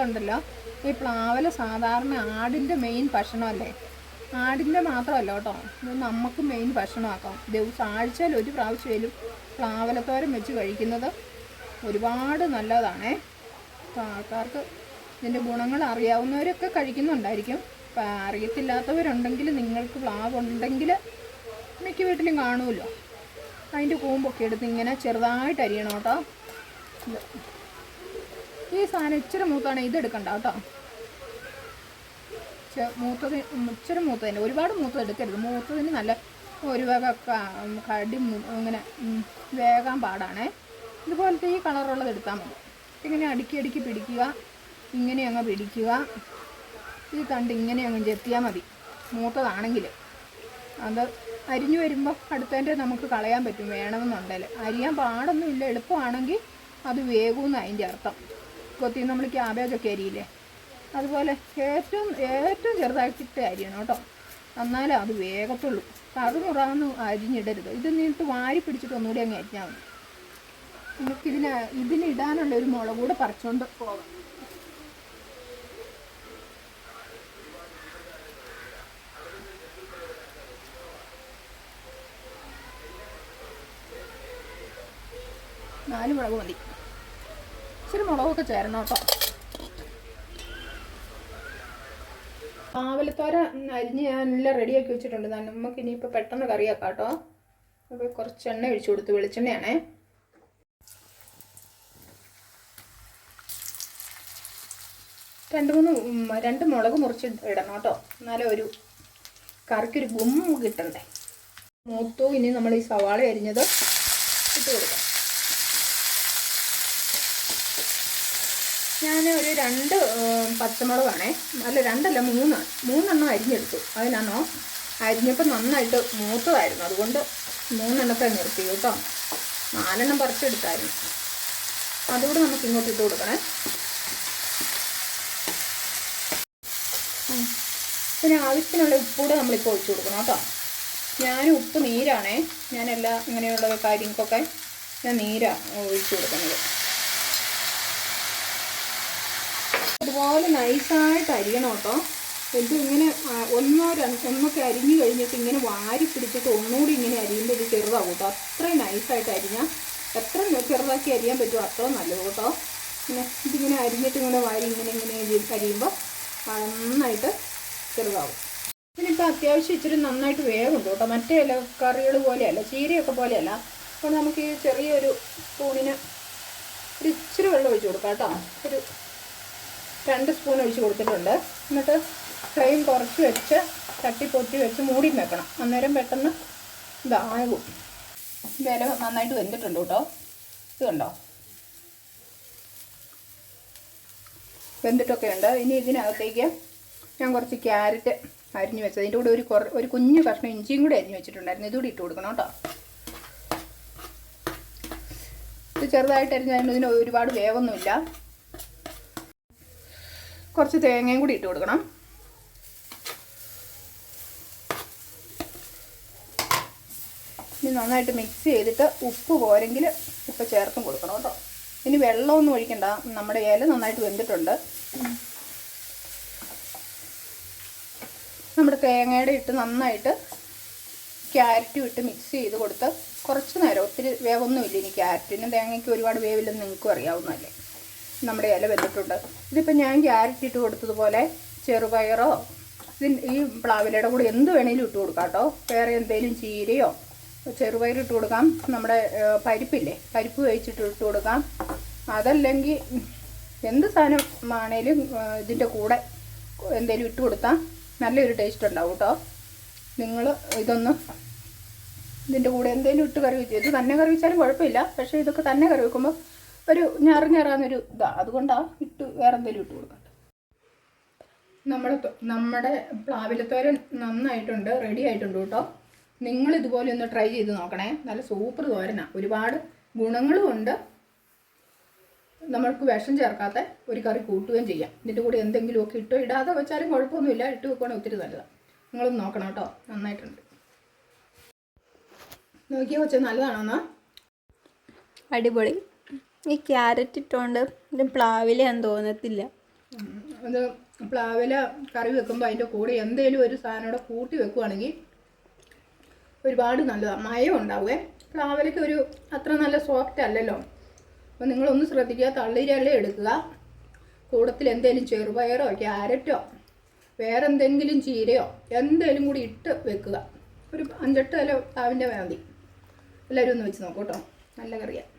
ഗുണങ്ങളുണ്ടല്ലോ ഈ പ്ലാവൽ സാധാരണ ആടിന്റെ മെയിൻ ഭക്ഷണമല്ലേ? ആടിന്റെ മാത്രമല്ല കേട്ടോ. ഇത് നമുക്ക് മെയിൻ ഭക്ഷണമാക്കാം. ദിവസം ആഴ്ചയിൽ ഒരു പ്രാവശ്യമേലും പ്ലാവലത്തോരം വെച്ച് കഴിക്കുന്നത് ഒരുപാട് നല്ലതാണേ. അപ്പോൾ ആൾക്കാർക്ക് ഇതിന്റെ ഗുണങ്ങൾ അറിയാവുന്നവരൊക്കെ കഴിക്കുന്നുണ്ടായിരിക്കും. അറിയത്തില്ലാത്തവരുണ്ടെങ്കിൽ നിങ്ങൾക്ക് പ്ലാവ് ഉണ്ടെങ്കിൽ മിക്ക വീട്ടിലും കാണുമല്ലോ. അതിന്റെ കൂമ്പൊക്കെ എടുത്ത് ഇങ്ങനെ ചെറുതായിട്ട് അരിയണം കേട്ടോ. ഈ സാധനം ഇച്ചിരി മൂത്താണ് ഇത് എടുക്കണ്ട കേട്ടോ. മൂത്തത് ഇച്ചിരി മൂത്തതിന്റെ ഒരുപാട് മൂത്തത് എടുക്കരുത്. മൂത്തതിന് നല്ല ഒരു വക കടി ഇങ്ങനെ വേഗം പാടാണേ. ഇതുപോലത്തെ ഈ കളറുള്ളത് എടുത്താൽ മതി. ഇങ്ങനെ അടുക്കി അടുക്കി പിടിക്കുക ഇങ്ങനെ അങ്ങ് പിടിക്കുക. ഈ തണ്ട് ഇങ്ങനെ അങ്ങ് ചെത്തിയാൽ മതി. മൂത്തതാണെങ്കിൽ. അത് അരിഞ്ഞു വരുമ്പോൾ അടുത്തതിന്റെ നമുക്ക് കളയാൻ പറ്റും വേണമെന്നുണ്ടെങ്കിൽ. അരിയാൻ പാടൊന്നുമില്ല. എളുപ്പമാണെങ്കിൽ അത് വേകുമെന്ന് അതിന്റെ അർത്ഥം. കൊത്തി നമ്മൾ ക്യാബേജൊക്കെ അരിയില്ലേ? അതുപോലെ ഏറ്റവും ഏറ്റവും ചെറുതാക്കിയിട്ട് അരിയണം കേട്ടോ. എന്നാലേ അത് വേഗത്തുള്ളൂ. കറുമുറാന്ന് അരിഞ്ഞിടരുത്. ഇത് നീട്ട് വാരി പിടിച്ചിട്ട് ഒന്നുകൂടി അങ്ങ് അരിഞ്ഞാൽ മതി. നമുക്കിതിന് ഇതിന് ഇടാനുള്ള ഒരു മുളക് കൂടെ പറിച്ചുകൊണ്ട് പോകാം. നാല് മുളക് മതി. ഇച്ചിരി മുളകൊക്കെ ചേരണം കേട്ടോ. പാവലത്തോര അരിഞ്ഞ് ഞാൻ എല്ലാം റെഡിയാക്കി വെച്ചിട്ടുണ്ട്. നമുക്ക് ഇനിയിപ്പോൾ പെട്ടെന്ന് കറിയാക്കാം കേട്ടോ. അപ്പോൾ കുറച്ച് എണ്ണ ഒഴിച്ചു കൊടുത്തു വെളിച്ചെണ്ണയാണേ. രണ്ട് മൂന്ന് രണ്ട് മുളക് മുറിച്ച് ഇടണം കേട്ടോ. എന്നാലേ ഒരു കറിക്കൊരു ഗും കിട്ടണ്ടേ. മൂത്തു ഇനി നമ്മൾ ഈ സവാള അരിഞ്ഞത് ഇട്ട് കൊടുക്കാം ഞാൻ ഒരു രണ്ട് പച്ചമുളകാണേ. അല്ല രണ്ടല്ല മൂന്നാണ് മൂന്നെണ്ണം അരിഞ്ഞെടുത്തു. അതിനാണോ? അരിഞ്ഞപ്പോൾ നന്നായിട്ട് മൂത്തതായിരുന്നു. അതുകൊണ്ട് മൂന്നെണ്ണത്തെ നിർത്തി കേട്ടോ. നാലെണ്ണം പറിച്ചെടുത്തായിരുന്നു. അതുകൂടെ നമുക്ക് ഇങ്ങോട്ട് ഇട്ട് കൊടുക്കണേ. പിന്നെ ആവശ്യത്തിനുള്ള ഉപ്പൂടെ നമ്മളിപ്പോൾ ഒഴിച്ചു കൊടുക്കണം കേട്ടോ. ഞാൻ ഉപ്പ് നീരാണേ. ഞാനെല്ലാം ഇങ്ങനെയുള്ള കാര്യങ്ങൾക്കൊക്കെ ഞാൻ നീരാണ് ഒഴിച്ചു കൊടുക്കുന്നത്. അതുപോലെ നൈസായിട്ട് അരിയണം കേട്ടോ. ഇത് ഇങ്ങനെ ഒന്നോ രണ്ട് ഒന്നൊക്കെ അരിഞ്ഞു കഴിഞ്ഞിട്ട് ഇങ്ങനെ വാരി പിടിച്ചിട്ട് ഒന്നുകൂടി ഇങ്ങനെ അരിയുമ്പോൾ ഇത് ചെറുതാവും കേട്ടോ. അത്രയും നൈസായിട്ട് അരിഞ്ഞാൽ എത്ര ചെറുതാക്കി അരിയാൻ പറ്റുമോ അത്രയും നല്ലത് കേട്ടോ. ഇങ്ങനെ ഇതിങ്ങനെ അരിഞ്ഞിട്ട് ഇങ്ങനെ വാരി ഇങ്ങനെ ഇങ്ങനെ അരി- അരിയുമ്പോൾ നന്നായിട്ട് ചെറുതാവും. ഇതിനിപ്പോൾ അത്യാവശ്യം ഇച്ചിരി നന്നായിട്ട് വേഗമുണ്ട് കേട്ടോ. മറ്റേ ഇല കറികൾ പോലെയല്ല ചീരയൊക്കെ പോലെയല്ല. അപ്പോൾ നമുക്ക് ഈ ചെറിയൊരു സ്പൂണിന് ഒരു ഇച്ചിരി വെള്ളം ഒഴിച്ചു കൊടുക്കാം കേട്ടോ. ഒരു രണ്ട് സ്പൂൺ ഒഴിച്ച് കൊടുത്തിട്ടുണ്ട്. എന്നിട്ട് ഫ്ലെയിം കുറച്ച് വെച്ച് തട്ടി പൊത്തി വെച്ച് മൂടി വെക്കണം. അന്നേരം പെട്ടെന്ന് ഇതാകും വില നന്നായിട്ട് വെന്തിട്ടുണ്ട് കേട്ടോ. ഇത് കണ്ടോ? വെന്തിട്ടൊക്കെ ഉണ്ട്. ഇനി ഇതിനകത്തേക്ക് ഞാൻ കുറച്ച് ക്യാരറ്റ് അരിഞ്ഞു വെച്ചത്. അതിന്റെ കൂടെ ഒരു കുറ ഒരു കുഞ്ഞു കഷ്ണം ഇഞ്ചിയും കൂടി അരിഞ്ഞു വെച്ചിട്ടുണ്ടായിരുന്നു. ഇതുകൂടി ഇട്ട് കൊടുക്കണം കേട്ടോ. ഇത് ചെറുതായിട്ട് അരിഞ്ഞതിന് ഇതിന് ഒരുപാട് വേവൊന്നുമില്ല. കുറച്ച് തേങ്ങയും കൂടി ഇട്ട് കൊടുക്കണം. ഇനി നന്നായിട്ട് മിക്സ് ചെയ്തിട്ട് ഉപ്പ് പോരെങ്കിൽ ഉപ്പ് ചേർത്തും കൊടുക്കണം കേട്ടോ. ഇനി വെള്ളമൊന്നും ഒഴിക്കണ്ട. നമ്മുടെ ഇല നന്നായിട്ട് വെന്തിട്ടുണ്ട്. നമ്മുടെ തേങ്ങയുടെ ഇട്ട് നന്നായിട്ട് ക്യാരറ്റും ഇട്ട് മിക്സ് ചെയ്ത് കൊടുത്ത് കുറച്ച് നേരം ഒത്തിരി വേവൊന്നുമില്ല. ഇനി ക്യാരറ്റിന് തേങ്ങയ്ക്ക് ഒരുപാട് വേവില്ലെന്ന് നിങ്ങൾക്കും അറിയാവുന്നതല്ലേ. നമ്മുടെ ഇല വെന്തിട്ടുണ്ട് ഇതിപ്പോൾ ഞാൻ ക്യാരറ്റ് ഇട്ട് കൊടുത്തതുപോലെ ചെറുപയറോ ഈ പ്ലാവിലയുടെ കൂടെ എന്ത് വേണേലും ഇട്ട് കൊടുക്കാം കേട്ടോ. വേറെ എന്തെങ്കിലും ചീരയോ ചെറുപയർ ഇട്ട് കൊടുക്കാം. നമ്മുടെ പരിപ്പില്ലേ പരിപ്പ് വേവിച്ചിട്ട് ഇട്ട് കൊടുക്കാം. അതല്ലെങ്കിൽ എന്ത് സാധനം ആണേലും ഇതിന്റെ കൂടെ എന്തെങ്കിലും ഇട്ട് കൊടുത്താൽ നല്ലൊരു ടേസ്റ്റ് ഉണ്ടാവും കേട്ടോ. നിങ്ങൾ ഇതൊന്ന് ഇതിന്റെ കൂടെ എന്തെങ്കിലും ഇട്ട് കറി വെച്ചു ഇത് തന്നെ കറി വെച്ചാലും കുഴപ്പമില്ല. പക്ഷേ ഇതൊക്കെ തന്നെ കറി വെക്കുമ്പോൾ ഒരു ഞാറ് ഞാറാന്നൊരു ഇതാ. അതുകൊണ്ടാണ് ഇട്ട് വേറെ എന്തെങ്കിലും ഇട്ട് കൊടുക്കട്ടെ. നമ്മൾ നമ്മുടെ പ്ലാവിലത്തോരൻ നന്നായിട്ടുണ്ട് റെഡി ആയിട്ടുണ്ട് കേട്ടോ. നിങ്ങൾ ഇതുപോലെ ഒന്ന് ട്രൈ ചെയ്ത് നോക്കണേ. നല്ല സൂപ്പർ തോരനാണ് ഒരുപാട് ഗുണങ്ങളും ഉണ്ട്. നമ്മൾക്ക് വിഷം ചേർക്കാത്ത ഒരു കറി കൂട്ടുകയും ചെയ്യാം. ഇതിന്റെ കൂടെ എന്തെങ്കിലുമൊക്കെ ഇട്ടോ ഇടാതെ വെച്ചാലും കുഴപ്പമൊന്നുമില്ല. ഇട്ട് വെക്കുകയാണെങ്കിൽ ഒത്തിരി നല്ലതാണ് നിങ്ങളൊന്ന് നോക്കണം കേട്ടോ. നന്നായിട്ടുണ്ട്. നോക്കിയാൽ വെച്ചാൽ നല്ലതാണോന്നാ? അടിപൊളി. ഈ ക്യാരറ്റ് ഇട്ടോണ്ട് ഇത് പ്ലാവിലെയാന്ന് തോന്നത്തില്ല. അത് പ്ലാവില കറി വെക്കുമ്പോൾ അതിന്റെ കൂടെ എന്തെങ്കിലും ഒരു സാധനം കൂടെ കൂട്ടി വെക്കുവാണെങ്കിൽ ഒരുപാട് നല്ലതാണ് മയം ഉണ്ടാവുക പ്ലാവിലയ്ക്ക് ഒരു അത്ര നല്ല സോഫ്റ്റ് അല്ലല്ലോ. അപ്പോൾ നിങ്ങളൊന്ന് ശ്രദ്ധിക്കുക. തള്ളിരല്ലേ എടുക്കുക. കൂടത്തിൽ എന്തെങ്കിലും ചെറുപയറോ ക്യാരറ്റോ വേറെ എന്തെങ്കിലും ചീരയോ എന്തെങ്കിലും കൂടി ഇട്ട് വെക്കുക. ഒരു അഞ്ചെട്ട് ഇല പ്ലാവിന്റെ മതി. എല്ലാവരും ഒന്ന് വെച്ച് നോക്കൂട്ടോ നല്ല കറിയാണ്